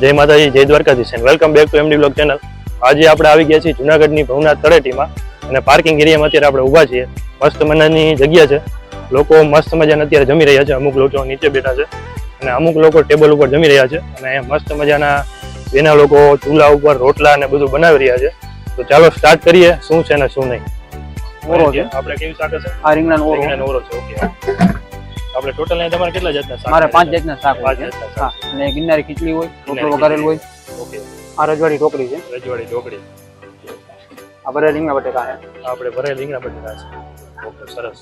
જય માતાજી જય Dwarkadhish and welcome back to MD blog channel આજે આપણે આવી ગયા છીએ જુનાગઢની ભવનાથ તળેટીમાં અને પાર્કિંગ એરિયામાં અત્યારે આપણે ઊભા છીએ. મસ્ત મજાની જગ્યા છે. લોકો મસ્ત મજાના અત્યારે જમી રહ્યા છે. અમુક લોકો નીચે બેઠા છે અને અમુક લોકો ટેબલ ઉપર જમી રહ્યા છે અને મસ્ત મજાના એના લોકો ચૂલા ઉપર રોટલા અને બધું બનાવી રહ્યા છે. તો ચાલો સ્ટાર્ટ કરીએ. શું છે ને શું નહીં? ઓરો છે. આપણે કેવી સાથે છે? આ ઓરો. રીંગણાનો ઓરો છે. ઓકે. આપણે ટોટલ અહીં તમારે કેટલા જાતના શાક મારે પાંચ જાતના શાક હોય છે. હા અને ગિરનારી ખીચડી હોય ગિરનારી વઘારેલ હોય. ઓકે. આ રજવાડી ઢોકળી છે. રજવાડી ઢોકળી. આ ભરે રીંગણા બટેકા છે. આપણે ભરેલ રીંગણા બટેકા છે. ઓકે સરસ.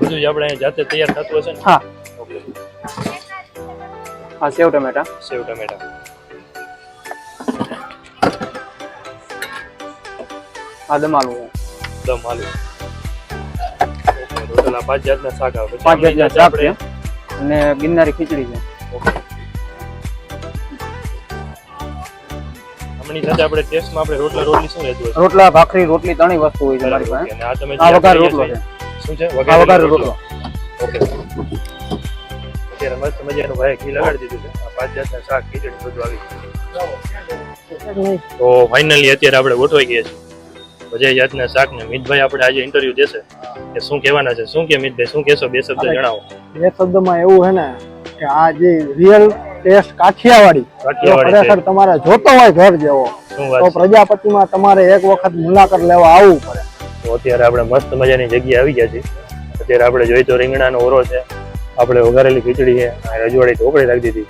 બધું જ આપણે જાતે તૈયાર થતું હશે ને? હા. ઓકે. હા સેવ ટમેટા. સેવ ટમેટા. આ દમાલું આલુ દમ આલુ. આ પાંચ જાતના શાક આવે. પાંચ જાતના શાક છે અને ગિરનારી ખીચડી છે. આમની સાથે આપણે ટેસ્ટમાં આપણે રોટલા રોટલી શું રહેતું હશે? રોટલા ભાખરી રોટલી ત્રણેય વસ્તુ હોય છે મારી પાસે. આ તમે આ વઘાર રોટલો છે, છે. શું છે? આ વઘારેલો વઘારેલો રોટલો. રોટલો. ઓકે. અત્યારે મસ્ત મજાનું ભાઈ ઘી લગાડી દીધું છે આ પાંચ જાતના શાક ખીચડી બધું આવી તો ફાઇનલી અત્યારે આપણે ગોઠવાઈ ગયા છીએ. જાતના શાક ને મિતભાઈ આપણે આજે ઇન્ટરવ્યુ દેશે. કે શું કહેવાના છે શું કે મિતભાઈ શું કહેશો? બે શબ્દ જણાવો. બે શબ્દમાં એવું છે ને કે આ જે રિયલ ટેસ્ટ કાઠિયાવાડી ખરેખર તમારે જોતો હોય ઘર જેવો. તો પ્રજાપતિમાં તમારે એક વખત મુલાકાત લેવા આવવું પડે. તો અત્યારે આપણે મસ્ત મજાની જગ્યાએ આવી ગયા છે અત્યારે આપણે જોઈએ તો રીંગણાનો ઓરો છે. આપણે વઘારેલી ખીચડી છે. રજવાડી ઢોકળી રાખી દીધી.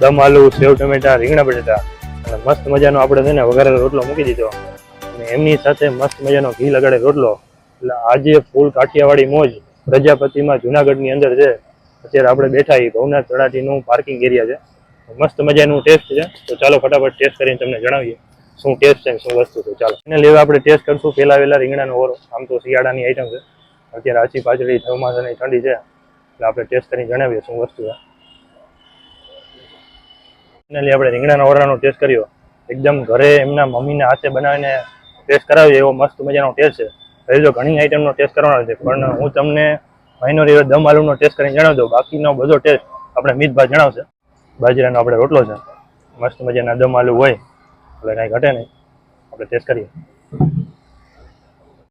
દમ આલુ સેવ ટમેટા રીંગણા બટેટા. અને મસ્ત મજાનો આપણે છે ને વઘારેલો રોટલો મૂકી દીધો. અને એમની સાથે મસ્ત મજાનો ઘી લગાડે રોટલો. એટલે આજે ફૂલ કાઠિયાવાડી મોજ પ્રજાપતિમાં જુનાગઢની અંદર છે. અત્યારે આપણે બેઠા એ ભવનાથ તળાટીનું પાર્કિંગ એરિયા છે. મસ્ત મજાનું ટેસ્ટ છે. તો ચાલો ફટાફટ ટેસ્ટ કરીને તમને જણાવીએ શું ટેસ્ટ છે શું વસ્તુ છે. ચાલો. એને લેવા આપણે ટેસ્ટ કરશું. પહેલા વહેલા રીંગણાનો ઓરો. આમ તો શિયાળાની આઈટમ છે. અત્યારે આછી પાછળી ચોમાસાની ઠંડી છે. એટલે આપણે ટેસ્ટ કરીને જણાવીએ શું વસ્તુ છે. ફાઇનલી આપણે રીંગણાના ઓરાનો ટેસ્ટ કર્યો. એકદમ ઘરે એમના મમ્મીના હાથે બનાવીને ટેસ્ટ કરાવ્યો એવો મસ્ત મજાનો ટેસ્ટ છે. હજી ઘણી આઈટમનો ટેસ્ટ કરવાનો છે, પણ હું તમને મહિનો રહ્યો દમ આલુનો ટેસ્ટ કરીને જણાવી દઉં. બાકીનો બધો ટેસ્ટ આપણે મિતભાઈ જણાવશે. બાજરાનો આપણે રોટલો છે. મસ્ત મજાના દમ આલુ હોય, એટલે કાંઈ ઘટે નહીં. આપણે ટેસ્ટ કરીએ.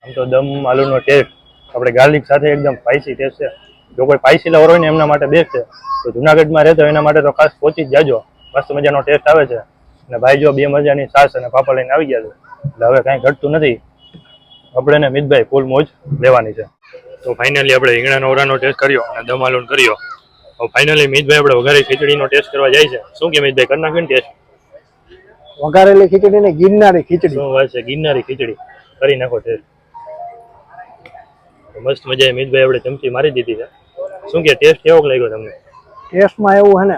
આમ તો દમ આલુનો ટેસ્ટ આપણે ગાર્લિક સાથે એકદમ સ્પાઇસી ટેસ્ટ છે. જો કોઈ સ્પાઇસી લવર હોય ને એમના માટે બેસ્ટ છે. તો જુનાગઢમાં રહેતો એના માટે તો ખાસ પહોંચી જ જાજો. મસ્ત મજાનો ટેસ્ટ આવે છે. અને ભાઈ જો બે મજાની સાસ અને પાપા લઈને આવી ગયા છે. એટલે હવે કાંઈ ઘટતું નથી. આપણે ને મિતભાઈ ફૂલ મોજ લેવાની છે. તો ફાઇનલી આપણે રીંગણા ઓરાનો ટેસ્ટ કર્યો અને દમ કર્યો. તો ફાઇનલી મિતભાઈ આપણે વઘારી ખીચડીનો ટેસ્ટ કરવા જાય છે. શું કે મિતભાઈ કરી નાખ્યું ટેસ્ટ વઘારેલી ખીચડી ને ગિરનારી ખીચડી. શું વાત છે? ગિરનારી ખીચડી. કરી નાખો ટેસ્ટ મસ્ત મજા મિતભાઈ આપણે ચમચી મારી દીધી છે. શું કે ટેસ્ટ કેવો લાગ્યો તમને? ટેસ્ટમાં એવું છે ને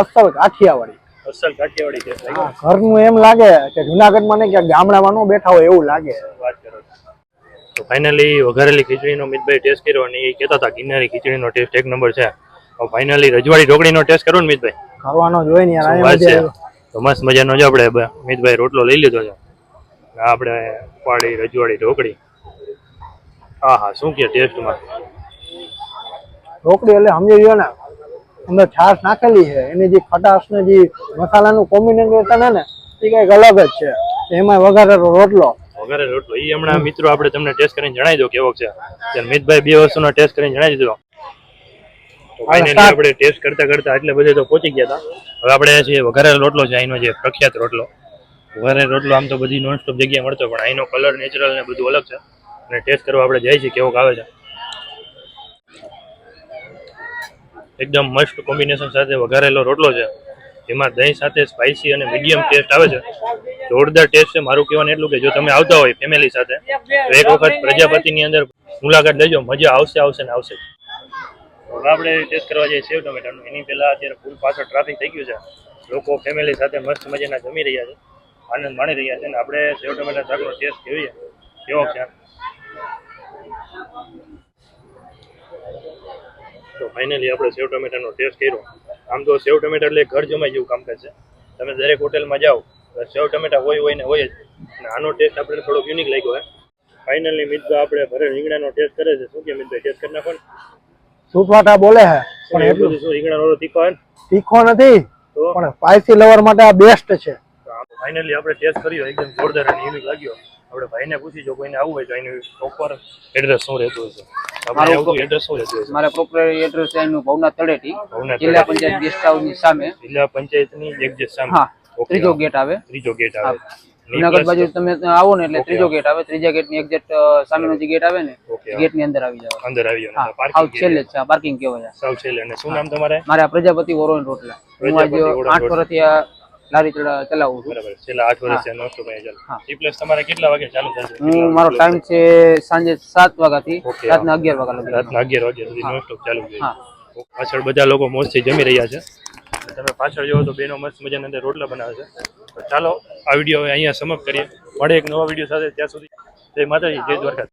અસલ કાઠિયાવાડી અસલ કાઠિયાવાડી ટેસ્ટ લાગ્યો. ઘરનું એમ લાગે કે જુનાગઢમાં ને કે ગામડામાં ન બેઠા હોય એવું લાગે. વાત તો ફાઇનલી વઘારેલી ખીચડીનો મિતભાઈ ટેસ્ટ કર્યો અને એ કહેતા હતા ગિરનારી ખીચડીનો ટેસ્ટ એક નંબર છે. તો ફાઇનલી રજવાડી ઢોકળીનો ટેસ્ટ કરો ને મિતભાઈ. કરવાનો જ હોય ને યાર છે. તો મસ્ત મજાનો જ આપણે મિતભાઈ રોટલો લઈ લીધો છે. આપણે પાડી રજવાડી ઢોકળી. હા હા શું કે ટેસ્ટમાં? ઢોકળી એટલે સમજી ગયો ને અંદર છાશ નાખેલી છે. એની જે ખટાશ ને જે મસાલાનું કોમ્બિનેશન ને એ કંઈક અલગ જ છે. એમાં વઘારેલો રોટલો. વઘારે રોટલો. એ હમણાં મિત્રો આપણે તમને ટેસ્ટ કરીને જણાવી દો કેવો છે. ત્યારે મિતભાઈ બે વસ્તુનો ટેસ્ટ કરીને જણાવી દીધો. ફાઇનલી આપણે ટેસ્ટ કરતા કરતા એટલે બધે તો પહોંચી ગયા હતા. હવે આપણે જે વઘારેલો રોટલો છે અહીંનો જે પ્રખ્યાત રોટલો. વઘારેલો રોટલો આમ તો બધી નોનસ્ટોપ જગ્યાએ મળતો પણ અહીંનો કલર નેચરલ ને બધું અલગ છે. અને ટેસ્ટ કરવા આપણે જાય છે કેવો આવે છે. એકદમ મસ્ત કોમ્બિનેશન સાથે વઘારેલો રોટલો છે. એમાં દહીં સાથે સ્પાઇસી અને મીડિયમ ટેસ્ટ આવે છે. જોરદાર ટેસ્ટ છે. મારું કહેવાનું એટલું કે જો તમે આવતા હોય ફેમિલી સાથે, તો એક વખત પ્રજાપતિની અંદર મુલાકાત લેજો. મજા આવશે આવશે ને આવશે. આપણે ટેસ્ટ કરવા જઈએ સેવ ટમેટાનું. એની પહેલા અત્યારે ફૂલ પાછળ ટ્રાફિક થઈ ગયું છે. લોકો ફેમિલી સાથે મસ્ત મજાના જમી રહ્યા છે. આનંદ માણી રહ્યા છે. અને આપણે સેવ ટમેટા શાકનો ટેસ્ટ જોઈએ. કેવો છે? તો ફાઇનલી આપણે સેવ ટમેટાનો ટેસ્ટ કર્યો. આમ તો સેવ ટમેટા એટલે ઘર જમાઈ જેવું કામકાજ છે. તમે દરેક હોટેલમાં જાઓ સેવ ટમેટા હોય હોય ને હોય જ. અને આનો ટેસ્ટ આપણે થોડોક યુનિક લાગ્યો હે. ફાઇનલી મિત્ર આપણે ભરે રીંગણાનો ટેસ્ટ કરે છે. શું કે મિત્ર ટેસ્ટ કરી નાખો ને? બોલે હે પણ એટલું શું રીંગણાનો તીખો હે તીખો નથી પણ સ્પાઈસી લવર માટે આ બેસ્ટ છે. ફાઇનલી આપણે ટેસ્ટ કર્યો એકદમ જોરદાર અને યુનિક લાગ્યો. આપણે ભાઈને પૂછી જો કોઈને આવવું હોય તો એનું પ્રોપર એડ્રેસ શું રહેતું હશે. મારું પ્રોપર એડ્રેસ એનું ભવનાથ તળેટી જિલ્લા પંચાયત ગેસ્ટ હાઉસની સામે. જિલ્લા પંચાયતની એક્ઝેક્ટ સામે. હા ત્રીજો ગેટ આવે. ત્રીજો ગેટ આવે. જુનાગઢ બાજુ તમે આવો ને એટલે ત્રીજો ગેટ આવે. ત્રીજા ગેટની એક્ઝેક્ટ સામેનો જે ગેટ આવે ને ગેટની અંદર આવી જાવ અંદર આવી જાવ પાર્કિંગ છેલ્લે છે. પાર્કિંગ કેવાય. સાવ છેલ્લે. અને શું નામ તમારે? મારા પ્રજાપતિ ઓરોન રોટલા. હું આજે આઠ વર્ષથી લારી ચલાવું છું. બરાબર છેલ્લા આઠ વર્ષ છે નોસ્તો ભાઈ ચાલો. હા. ઈ પ્લસ તમારે કેટલા વાગે ચાલુ થશે? હું મારો ટાઈમ છે સાંજે સાત વાગ્યાથી રાતના અગિયાર વાગ્યા લગી રાતના અગિયાર વાગ્યા સુધી નોન સ્ટોપ ચાલુ છે. પાછળ બધા લોકો મોજથી જમી રહ્યા છે. તમે પાછળ જોવો તો બેનો મસ્ત મજાના અંદર રોટલા બનાવે છે. તો ચાલો આ વીડિયો અહીંયા સમાપ્ત કરીએ. મળે એક નવા વીડિયો સાથે ત્યાં સુધી. જય માતાજી જય દ્વારકા